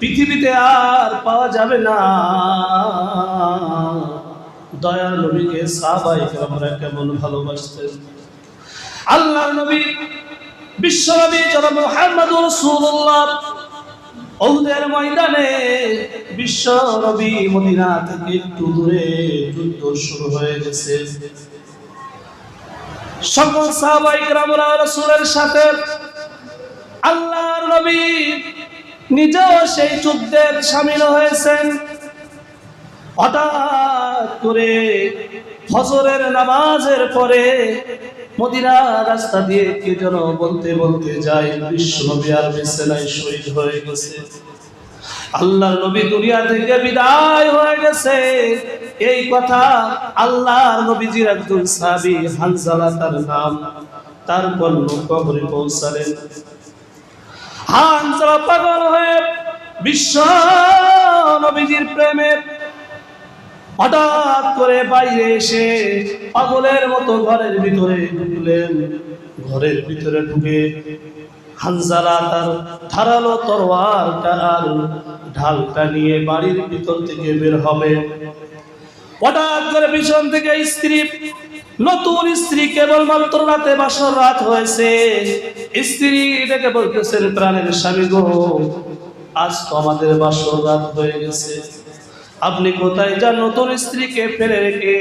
পৃথিবীতে আর পাওয়া যাবে না। দয়াল নবীকে সাহাবাই আমরা কেমন ভালোবাসতে আল্লাহ নবী বিশ্বনবী জনাব মোহাম্মদ রাসূলুল্লাহ ওদের ময়দানে বিশ্ব নবী মদিনা থেকে একটু দূরে যুদ্ধ শুরু হয়ে গেছে। সকল সাহাবাই কেরামরা রাসূলের সাথে আল্লাহর নবী নিজেও সেই যুদ্ধের সামিল হয়েছেন। হঠাৎ করে ফজরের নামাজের পরে মদিনা রাস্তা দিয়ে কে যেন বলতে বলতে যায়, বিশ্ব নবী আর বিছানায় শহীদ হয়ে গেছে। আল্লাহর নবী দুনিয়া থেকে বিদায় হয়ে গেছে। এই কথা আল্লাহর নবীজির একজন সাহাবী হানজালা তার নাম। তারপর কবরে পৌঁছালেন। হানজালা পাগল হয়ে বিশ্ব নবীজির প্রেমে হঠাৎ করে বাইরে এসে পাগলের মতো ঘরের ভিতরে ঢুকলেন। ঘরের ভিতরে ঢুকে হানজালা তার ধারালো তরোয়ারটা আর ঢালটা নিয়ে বাড়ির ভিতর থেকে বের হবে। হঠাৎ করে পিছন থেকে স্ত্রী নতুন স্ত্রী কেবলমাত্র রাতে বাসর রাত হয়েছে। স্ত্রী ডেকে বলতেছেন প্রাণের স্বামী গো, আজ তো আমাদের বাসর রাত হয়ে গেছে। আপনি কোথায় যান নতুন স্ত্রীকে ফেলে রেখে?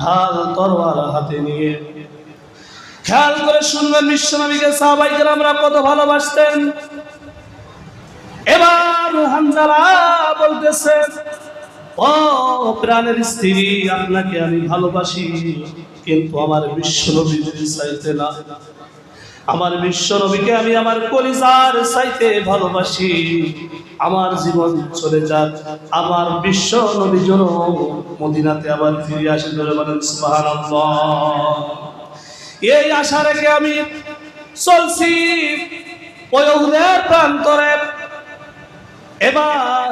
ঢাল তরোয়ার হাতে নিয়ে। খেয়াল করে শুনবেন বিশ্বনবীকে সাহাবাই আমরা কত ভালোবাসতেন। এবার হানজালা বলতেছে ও প্রাণের স্ত্রী, আপনাকে আমি ভালোবাসি, কিন্তু আমার বিশ্বনবী যদি চাইতে না, আমার বিশ্বনবীকে আমি আমার কলিজার চাইতে ভালোবাসি, আমার জীবন চলে যাক, আমার বিশ্ব নবী যেন মদিনাতে আবার ফিরে আসে ধরে বলেন এই আশা রেখে আমি চলছি। ওই প্রান্তরে এবার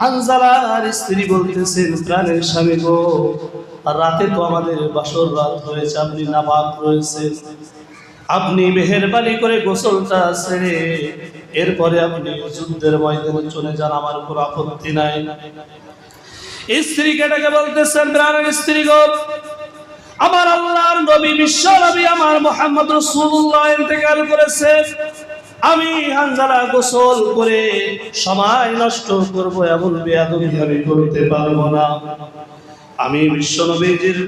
হানজালার স্ত্রী বলতেছেন, প্রাণের স্বামী গো, রাতে তো আমাদের বাসর রাত হয়েছে, আপনি নাপাক রয়েছেন আপনি মেহেরবানি করে গোসলটা ছেড়ে এরপরে আপনি যুদ্ধের ময়দানে চলে যান, আমার কোনো আপত্তি নাই। স্ত্রীকে ডেকে বলতেছেন, প্রাণের স্ত্রী গো, আমার আল্লাহর নবী, বিশ্ব নবী, আমার মোহাম্মদ রসুল্লাহ ইন্তেকাল করেছে। আমি হানজালা গোসল করে সময় নষ্ট করব, এমন বেয়াদবি আমি করতে পারব না। আমি বিশ্ব নবীজির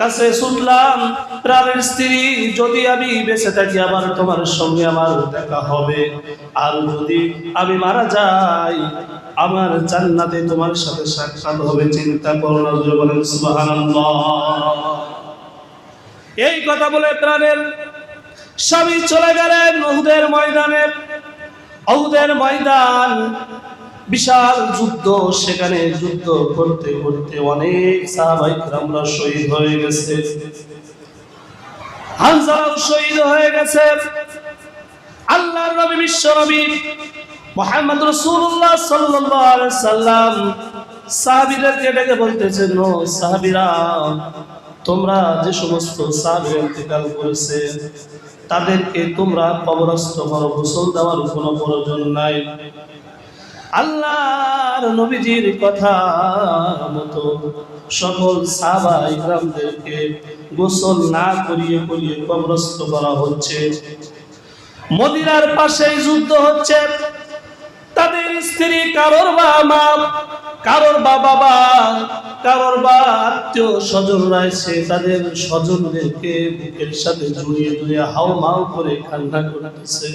কাছে শুনলাম প্রাণের স্ত্রী, যদি আমি বেঁচে থাকি আবার তোমার সঙ্গে আমার দেখা হবে। আর যদি আমি মারা যাই, আমার জান্নাতে তোমার সাথে সাক্ষাৎ হবে, চিন্তা করো না বলেন সুবহানাল্লাহ। এই কথা বলে প্রাণের স্বামী চলে গেলেন উহুদের ময়দানে। উহুদের ময়দান, বিশাল যুদ্ধ, সেখানে যুদ্ধ করতে করতে অনেক সাহাবাই আমরা শহীদ হয়ে গেছে। শহীদ হয়ে গেছে। সাল্লাম বলতেছেন তোমরা যে সমস্ত সাহাবী ইন্তেকাল করেছে তাদেরকে তোমরা কবরস্থ করো, গোসল দেওয়ার কোনো প্রয়োজন নাই। আল্লাহর নবীজির কথা মতো সকল সাহাবা ইকরামদেরকে গোসল না করিয়ে করিয়ে কবরস্থ করা হচ্ছে। মদিনার পাশেই যুদ্ধ হচ্ছে। তাদের স্ত্রী কারোর বা মা কারোর বা বাবা কারোর বা আত্মীয় স্বজনরা এসে তাদের স্বজনদেরকে বুকের সাথে জড়িয়ে ধরে হাও মাও করে কান্না করতেছে।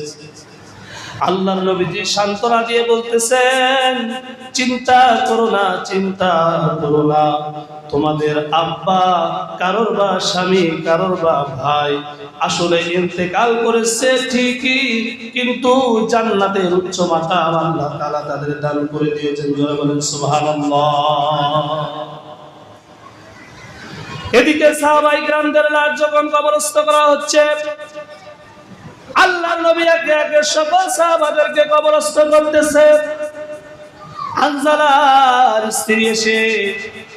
আল্লাহর নবীজি সান্ত্বনা দিয়ে বলতেছেন, চিন্তা করো না, চিন্তা করো না। তোমাদের আব্বা কারোর বা স্বামী, কারোর বা ভাই আসলে ইন্তেকাল করেছে ঠিকই, কিন্তু জান্নাতের উচ্চ মাথা আল্লাহ তাআলা তাদের দান করে দিয়েছেন। জোরে বলেন, সুবহানাল্লাহ। এদিকে সাহাবাই গ্রামদের লাশ যখন কবরস্থ করা হচ্ছে আল্লাহ নবী একে একে সকল সাহাবাদেরকে কবরস্থ করতেছে। আনজালার স্ত্রী এসে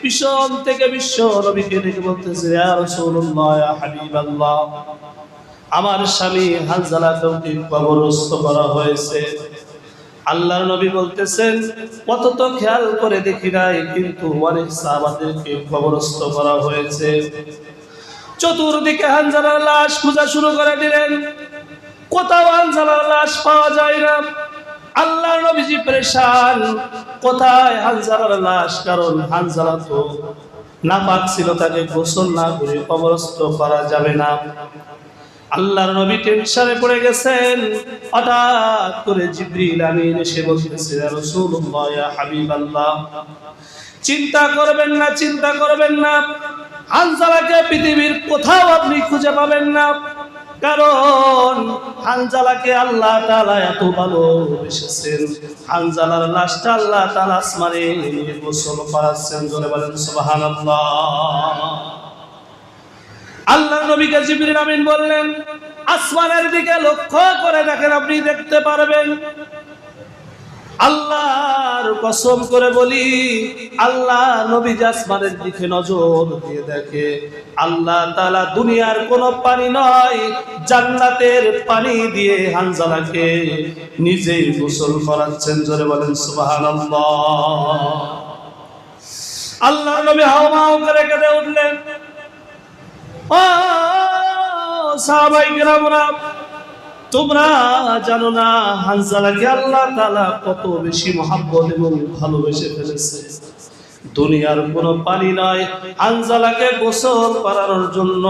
পিছন থেকে বিশ্ব নবীকে ডেকে বলতেছে, ইয়া রাসূলুল্লাহ, ইয়া হাবিবাল্লাহ, আমার স্বামী হানজালাকে কবরস্থ করা হয়েছে। আল্লাহর নবী বলতেছেন কত তো খেয়াল করে দেখি নাই, কিন্তু অনেক সাহাবাদেরকে কবরস্থ করা হয়েছে। চতুর্দিকে হানজালার লাশ খোঁজা শুরু করে দিলেন। কোথাও হানজালার লাশ পাওয়া যায় না। আল্লাহর নবীজি পরেশান। কোথায় হানজালার লাশ? কারণ হানজালা তো নাপাক ছিল, তাকে গোসল না করে কবরস্থ করা যাবে না। আল্লাহর নবী টেনশনে পড়ে গেছেন। হঠাৎ করে জিবরিল আমিন এসে বলতেছে রাসূলুল্লাহ, ইয়া হাবিবাল্লাহ, চিন্তা করবেন না, চিন্তা করবেন না। হানজালাকে পৃথিবীর কোথাও আপনি খুঁজে পাবেন না। কারণ হানজালাকে আল্লাহ তালা এত ভালোবেসেছেন। হানজালার লাশটা আল্লাহ তালা আসমানে গোসল করাচ্ছেন, জোরে বলেন সোহান আল্লাহ নবীকে জিবির আমিন বললেন, আসমানের দিকে লক্ষ্য করে দেখেন, আপনি দেখতে পারবেন আল্লাহর কসম করে বলি আল্লাহ নবী যে আসমানের দিকে নজর দিয়ে দেখে, আল্লাহ তালা দুনিয়ার কোন পানি নয়, জান্নাতের পানি দিয়ে হানজালাকে নিজেই গোসল করাচ্ছেন, জোরে বলেন সুবহানাল্লাহ। আল্লাহ নবী হাওমাও করে কেঁদে উঠলেন। ও সাহাবাই গ্রামরা তোমরা জানো না, হানজালাকে আল্লাহ তালা কত বেশি মহাব্বত এবং ভালোবেসে ফেলেছে। দুনিয়ার কোনো পানি নয় হানজালাকে গোসল করানোর জন্য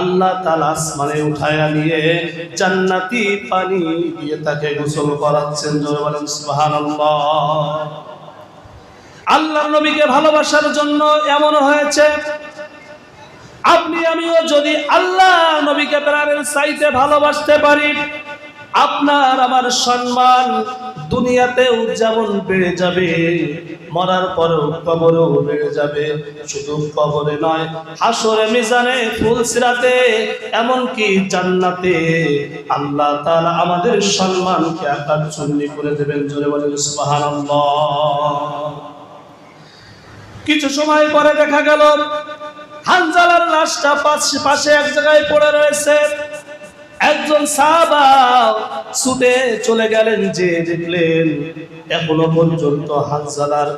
আল্লাহ তাআলা আসমানে উঠায়া নিয়ে জান্নাতি পানি দিয়ে তাকে গোসল করাচ্ছেন, জোরে বলেন নবীকে ভালোবাসার জন্য এমন হয়েছে আপনি, আমিও যদি আল্লাহ নবীকে প্রাণের চাইতে ভালোবাসতে পারি, আপনার আমার সম্মান দুনিয়াতেও যেমন বেড়ে যাবে, মরার পরেও কবরেও বেড়ে যাবে। শুধু কবরে নয়, হাসরে, মিজানে, ফুলসিরাতে, এমনকি জান্নাতে আল্লাহ তাআলা আমাদের সম্মানকে আকার চুন্নি করে দেবেন। জোরে বলেন, সুবহানাল্লাহ। কিছু সময় পরে দেখা গেল হানজালার লাশটা পাশে পাশে এক জায়গায় পড়ে রয়েছে। একজন ছুটে চলে গেলেন, যে দেখলেন এখনও পর্যন্ত হানজালার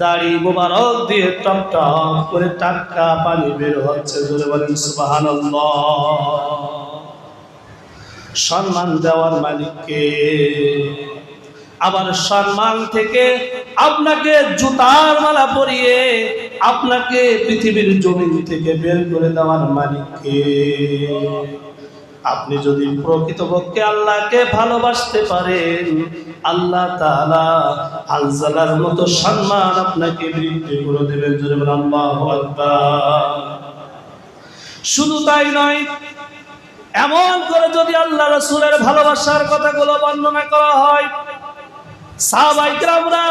দাড়ি মোবারক দিয়ে টপ টপ করে টাটকা পানি বের হচ্ছে জোরে বলেন, সুবহানাল্লাহ। সম্মান দেওয়ার মালিককে আবার সম্মান থেকে আপনাকে জুতার মালা পরিয়ে আপনাকে পৃথিবীর জমিন থেকে বের করে দেওয়ার মালিককে। আপনি যদি প্রকৃতপক্ষে আল্লাহকে ভালোবাসতে পারেন, আল্লাহ আলজালার মতো সম্মান আপনাকে বৃদ্ধি করে দেবেন। জোরে শুধু তাই নয়, এমন করে যদি আল্লাহ রসুলের ভালোবাসার কথাগুলো বর্ণনা করা হয় সাহাবাইকরামরা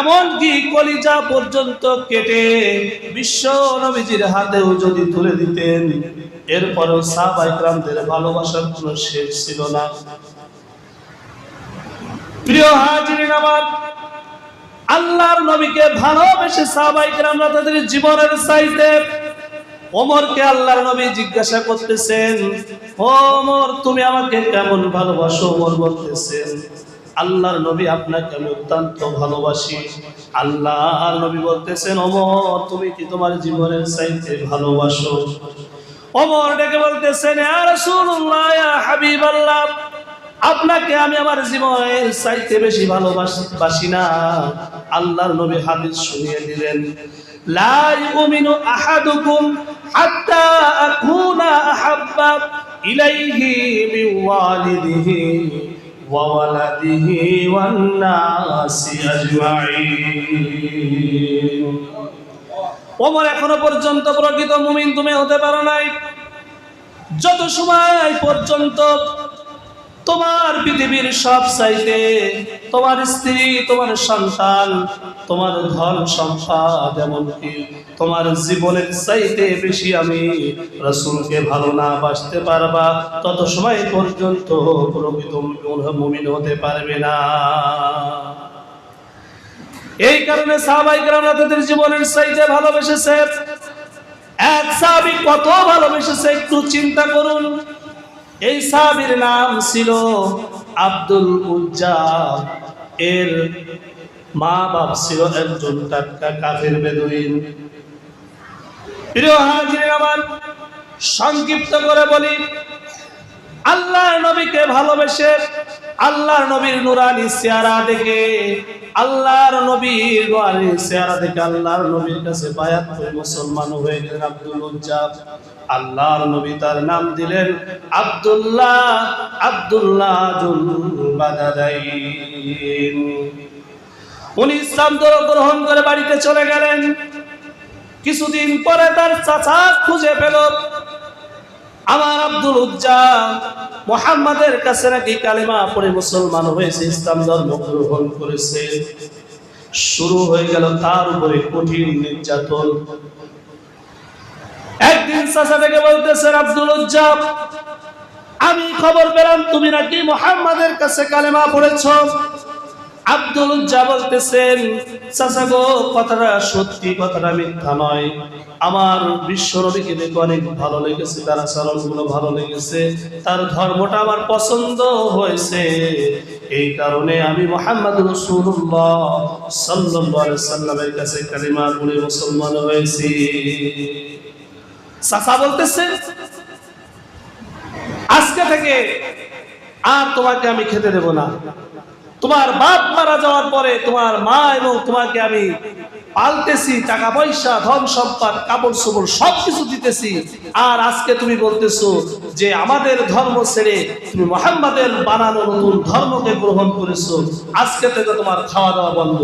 এমনকি কলিজা পর্যন্ত কেটে বিশ্ব নবীজির হাতেও যদি তুলে দিতেন ভালোবাসার শেষ ছিল না। প্রিয় আল্লাহর নবীকে ভালোবেসে সাহাবাইকরামরা তাদের জীবনের চাইতে ওমরকে আল্লাহর নবী জিজ্ঞাসা করতেছেন ওমর, তুমি আমাকে কেমন ভালোবাসো? ওমর বলতেছেন আল্লাহর নবী আপনাকে আমি অত্যন্ত ভালোবাসি। আল্লাহ নবী বলতেছেন, ওমর, তুমি কি তোমার জীবনের চাইতে ভালোবাসো? ওমর ডেকে বলতেছেন হাবিবাল্লাহ, আপনাকে আমি আমার জীবনের চাইতে বেশি ভালোবাসি না। আল্লাহর নবী হাদিস শুনিয়ে দিলেন, লা আহাদুকুম ইলাইহি ওয়া والناس أجمعين. ওমর এখনও পর্যন্ত প্রকৃত মুমিন তুমি হতে পারো নাই। যত সময় পর্যন্ত তোমার পৃথিবীর সব চাইতে তোমার স্ত্রী, তোমার সন্তান, তোমার ধন সম্পদ এমনকি তোমার জীবনের চাইতে বেশি আমি রসুলকে ভালো না বাসতে পারবা, তত সময় পর্যন্ত প্রকৃত মুমিন হতে পারবে না। এই কারণে সাহাবাই তাদের জীবনের চাইতে ভালোবেসেছে এক সাহাবি কত ভালোবেসেছে একটু চিন্তা করুন। এই সাহাবির নাম ছিল আব্দুল উজ্জা এর মা বাপ ছিল একজন টাটকা কাফের বেদুইন। সংক্ষিপ্ত করে বলি, আল্লাহর নবীকে ভালোবেসে আল্লাহর নবীর নুরানি চেহারা দেখে, আল্লাহর নবীর চেহারা দেখে আল্লাহর নবীর কাছে বায়াত মুসলমান হয়ে গেলেন আব্দুল উজ্জাব। আল্লাহর নবী তার নাম দিলেন আব্দুল্লাহ আব্দুল্লাহ উনি ইসলাম ধর্ম গ্রহণ করে বাড়িতে চলে গেলেন। কিছুদিন পরে তার চাচা খুঁজে পেল। আমার আব্দুল উজ্জা মোহাম্মদের কাছে নাকি কালিমা পড়ে মুসলমান হয়েছে, ইসলাম ধর্ম গ্রহণ করেছে। শুরু হয়ে গেল তার উপরে কঠিন নির্যাতন। একদিন চাচা থেকে বলতেছেন, আব্দুল উজ্জা আমি খবর পেলাম, তুমি নাকি মোহাম্মদের কাছে কালেমা পড়েছ? আব্দুল উজ্জা বলতেছেন, চাচা গো, কথাটা সত্যি, কথাটা মিথ্যা নয়। আমার বিশ্ব নবীকে দেখে অনেক ভালো লেগেছে, তার আচরণগুলো ভালো লেগেছে, তার ধর্মটা আমার পছন্দ হয়েছে। এই কারণে আমি মোহাম্মদ রসুল্লাহ সাল্লাহ সাল্লামের কাছে কালিমা পড়ে মুসলমান হয়েছি। চাচা বলতেছে, আজকে থেকে আর তোমাকে আমি খেতে দেব না। তোমার বাপ মারা যাওয়ার পরে তোমার মা এবং তোমাকে আমি পালতেছি, টাকা পয়সা, ধন সম্পদ, কাপড় চোপড় সবকিছু দিতেছি। আর আজকে তুমি বলতেছো যে আমাদের ধর্ম ছেড়ে তুমি মোহাম্মদের বানানো নতুন ধর্মকে গ্রহণ করেছ। আজকে থেকে তোমার খাওয়া দাওয়া বন্ধ।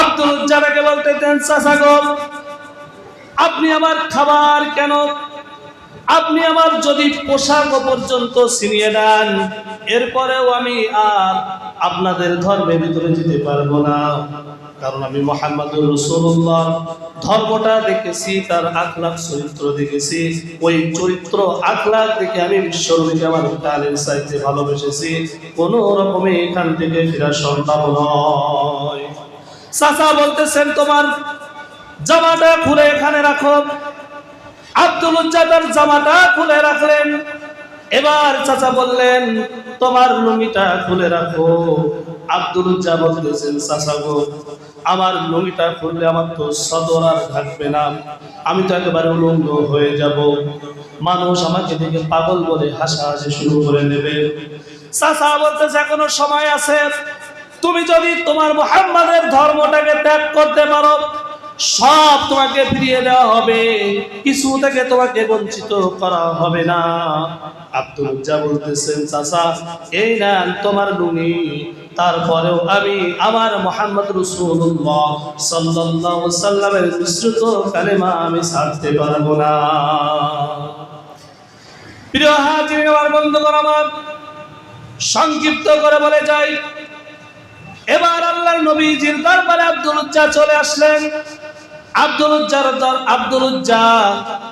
আব্দুল উজ্জানাকে বলতে দেন চাষাগর আপনি আমার খাবার কেন? আপনি আমার যদি পোশাক পর্যন্ত ছিনিয়ে দেন এরপরেও আমি আর আপনাদের ধর্মের ভিতরে যেতে পারব না। কারণ আমি মোহাম্মদ রসুল্লাহ ধর্মটা দেখেছি, তার আখলাখ চরিত্র দেখেছি। ওই চরিত্র আখলাখ দেখে আমি বিশ্বরূপীকে আমার কালের সাইতে ভালোবেসেছি। কোনো রকমে এখান থেকে ফেরা সম্ভব নয়। চাচা বলতেছেন, তোমার জামাটা খুলে এখানে রাখো। আব্দুল উজ্জাদার জামাটা খুলে রাখলেন। এবার চাচা বললেন, তোমার লুঙ্গিটা খুলে রাখো। আব্দুল উজ্জা বলতেছেন, চাচা গো, আমার লুঙ্গিটা খুললে আমার তো সদর আর থাকবে না। আমি তো একেবারে উলঙ্গ হয়ে যাব। মানুষ আমাকে দেখে পাগল বলে হাসাহাসি শুরু করে নেবে চাচা বলতেছে, এখনও সময় আছে। তুমি যদি তোমার মোহাম্মদের ধর্মটাকে ত্যাগ করতে পারো সব তোমাকে ফিরিয়ে দেওয়া হবে। কিছু থেকে তোমাকে বঞ্চিত করা হবে না। আব্দুল উজ্জা বলতেছেন, চাচা, এই নেন তোমার লুঙ্গি তারপরেও আমি আমার মোহাম্মদ রসুল্লাহ সাল্লাল্লাহু সাল্লামের মিশ্রিত কালেমা আমি ছাড়তে পারব না। প্রিয় হাজির আমার আমার সংক্ষিপ্ত করে বলে যাই। এবার আল্লাহর নবীজির দরবারে আব্দুল চলে আসলেন। আব্দুল উজ্জার দর আব্দুল উজ্জা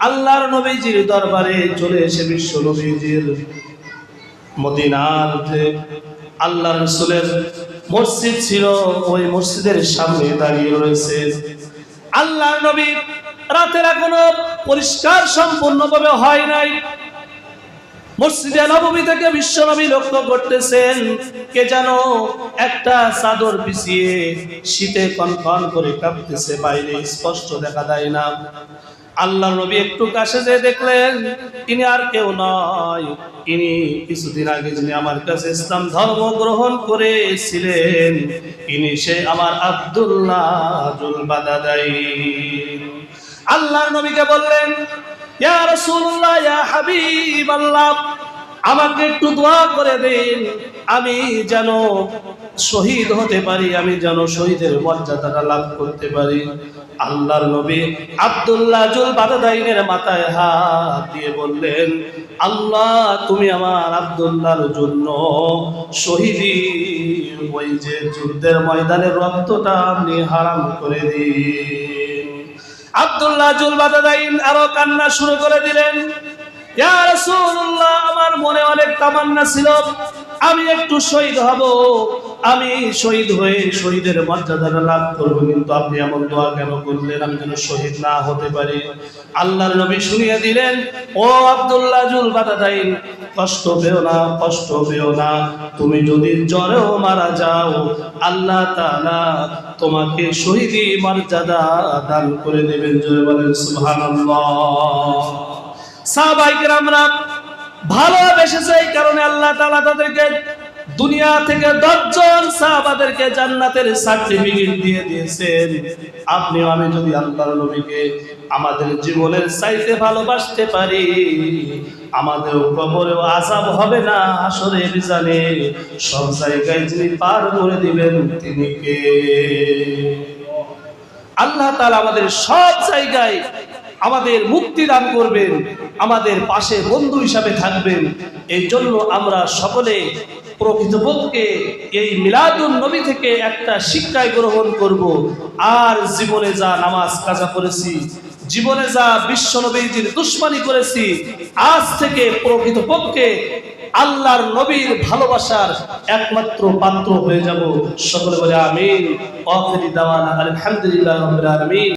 আল্লাহর নবীজির দরবারে চলে এসে বিশ্ব মসজিদ ছিল, ওই মসজিদের সামনে দাঁড়িয়ে রয়েছে। আল্লাহর নবী রাতের এখনও পরিষ্কার সম্পূর্ণভাবে হয় নাই। মসজিদে নবমী থেকে বিশ্বনবী লক্ষ্য করতেছেন। কে যেন একটা চাদর পিছিয়ে শীতে কনকন করে কাঁপতেছে, বাইরে স্পষ্ট দেখা যায় না। আল্লাহ নবী একটু কাছে যে দেখলেন, ইনি আর কেউ নয়। ইনি কিছুদিন আগে যিনি আমার কাছে ইসলাম ধর্ম গ্রহণ করেছিলেন, ইনি সে আমার আব্দুল্লাহ আল্লাহর নবীকে বললেন আমাকে একটু দোয়া করে দিন। আমি যেন শহীদ হতে পারি, আমি যেন শহীদের মর্যাদাটা লাভ করতে পারি। আল্লাহর নবী আব্দুল্লাহ জুল বাদাদাইনের মাথায় হাত দিয়ে বললেন, আল্লাহ, তুমি আমার আব্দুল্লাহর জন্য শহীদি, ওই যে যুদ্ধের ময়দানের রক্তটা আপনি হারাম করে দিন। আব্দুল্লাহ জুল বাদাদাইন আরও কান্না শুরু করে দিলেন। আমার মনে অনেক তামান্না ছিল। আমি একটু শহীদ হব। আমি শহীদ হয়ে শহীদের মর্যাদাটা লাভ করব, কিন্তু আপনি এমন দোয়া কেন করলেন? আমি যেন শহীদ না হতে পারি। আল্লাহর নবী শুনিয়ে দিলেন, ও আব্দুল্লাহ জুল বাদাদাইন, কষ্ট পেও না, কষ্ট পেও না। তুমি যদি জ্বরেও মারা যাও, আল্লাহ তাআলা তোমাকে শহীদি মর্যাদা দান করে দেবেন। জয় বলেন, সুবহানাল্লাহ। সাহাবাইকে আমরা ভালোবেসেছে এই কারণে আল্লাহ তাআলা তাদেরকে দুনিয়া থেকে দশজন সাহাবাদেরকে জান্নাতের সার্টিফিকেট দিয়ে দিয়েছেন। আপনি আমি যদি আল্লাহর নবীকে আমাদের জীবনের চাইতে ভালোবাসতে পারি আমাদের কবরেও আজাব হবে না আসরে বিজানে সব জায়গায় যিনি পার করে দিবেন, তিনি কে? আল্লাহ তাআলা আমাদের সব জায়গায় আমাদের মুক্তি দান করবেন, আমাদের পাশে বন্ধু হিসাবে থাকবেন। এই জন্য আমরা সকলে প্রকৃতপক্ষে এই মিলাদুন নবী থেকে একটা শিক্ষায় গ্রহণ করব। আর জীবনে যা নামাজ কাজা করেছি, জীবনে যা বিশ্ব নবীজির দুশ্মনী করেছি, আজ থেকে প্রকৃতপক্ষে আল্লাহর নবীর ভালোবাসার একমাত্র পাত্র হয়ে যাব। সকলে বলে আমিন। আলহামদুলিল্লাহ আলামিন।